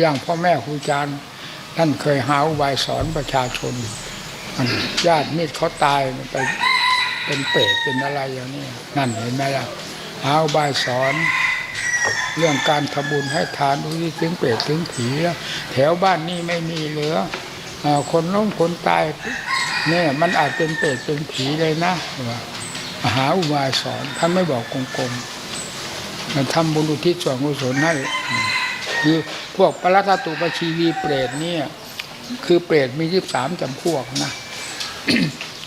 อย่างพ่อแม่ครูอาจารย์ท่านเคยหาอุบายสอนประชาชนญาติมิตรเขาตายไปเป็นเปรตเป็นอะไรอย่างนี้นั่นเห็นไหมล่ะหาอุบายสอนเรื่องการทำบุญให้ทานดูที่ถึงเปรตถึงผีแถวบ้านนี่ไม่มีเหลืออคนล้มคนตายเนี่ยมันอาจเป็นเปรตเป็นผีเลยนะหาอุบายสอนท่านไม่บอกกลมๆมันทำบุญอุทิศส่วนกุศลให้ คือพวกปรัตตุปชีวีเปรตเนี่ย คือเปรตมียี่สามจำพวกนะ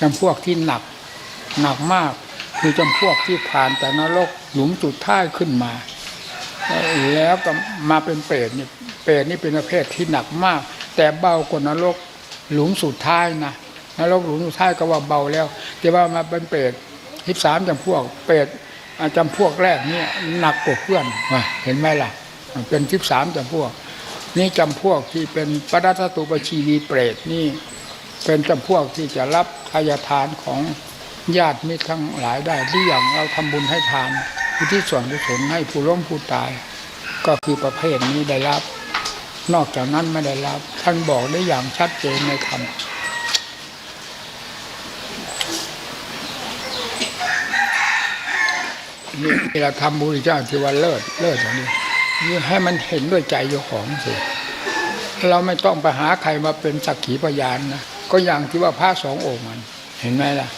จำพวกที่หนัก หนักมากคือจำพวกที่ผ่านแต่นรกหลุมจุดท้ายขึ้นมา แล้วก็มาเป็นเปรตเนี่ยเปรตนี่เป็นประเภทที่หนักมาก แต่เบากว่านรกหลุมสุดท้ายนะนรกหลุมสุดท้ายก็ว่าเบาแล้ว แต่ว่ามาเป็นเปรตทิพสามจำพวกเปรตจำพวกแรกเนี่ยหนักกว่าเพื่อนเห็นไหมล่ะ เป็นทิพสามจำพวก นี่จำพวกที่เป็นปรัตตุปชีวีเปรตนี่ เป็นจำพวกที่จะรับทายทานของญาติมิตรทั้งหลายได้ที่อย่างเราทำบุญให้ทานที่ส่วนกุศลให้ผู้ล้มผู้ตาย ก็คือประเภทนี้ได้รับ นอกจากนั้นไม่ได้รับ ท่านบอกได้อย่างชัดเจนในธรรมนี่เราทำบุญเจ้าที่ว่าเลิศเลิศอย่างนี้ ให้มันเห็นด้วยใจเจ้าของสิเราไม่ต้องไปหาใครมาเป็นสักขีพยานนะก็อย่างที่ว่าพระสององค์มัน เห็นไหมล่ะ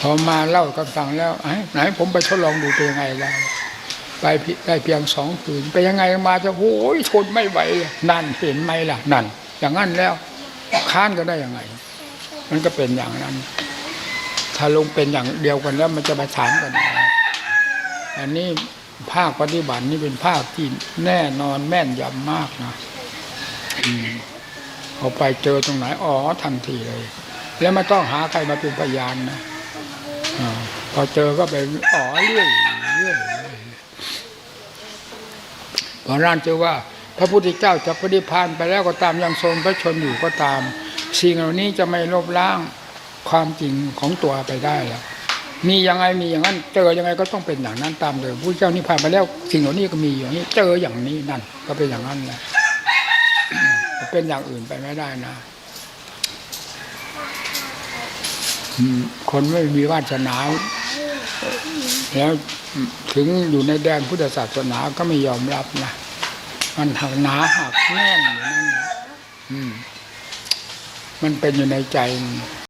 พอมาเล่ากันฟังแล้วไหนผมไปทดลองดูเป็นยังไงแล้วไปได้เพียงสองคืนไปยังไงมาจะโอ้ยทนไม่ไหวนั่นเห็นไหมล่ะนั่น อย่างนั้นแล้วค้านก็ได้ยังไง มันก็เป็นอย่างนั้น ถ้าลงเป็นอย่างเดียวกันแล้วมันจะมาถามกันอันนี้ ภาคปฏิบัตินี่เป็นภาคที่แน่นอนแม่นยำมากนะอืมพอไปเจอตรงไหนอ๋อทันทีเลย แล้วไม่ต้องหาใครมาเป็นพยานนะอพอเจอก็ไปอ๋อเรื่อยเรื่อยเพราะนั้นเจอว่า พระพุทธเจ้าจะปฏิพานไปแล้วก็ตามยังทรงพระชนอยู่ก็ตาม สิ่งเหล่านี้จะไม่ลบล้างความจริงของตัวไปได้แล้ว มียังไงมีอย่างนั้นเจอยังไงก็ต้องเป็นอย่างนั้นตามเดิมพระเจ้านิพพานไปแล้ว สิ่งเหล่านี้ก็มีอย่างนี้เจออย่างนี้นั่น ก็เป็นอย่างนั้นแหละเป็นอย่างอื่นไปไม่ได้นะคนไม่มีวาสนาแล้วถึงอยู่ในแดนพุทธศาสนาก็ไม่ยอมรับนะมันหักหนาหักแน่นอยู่นั่นอืม มันเป็นอยู่ในใจ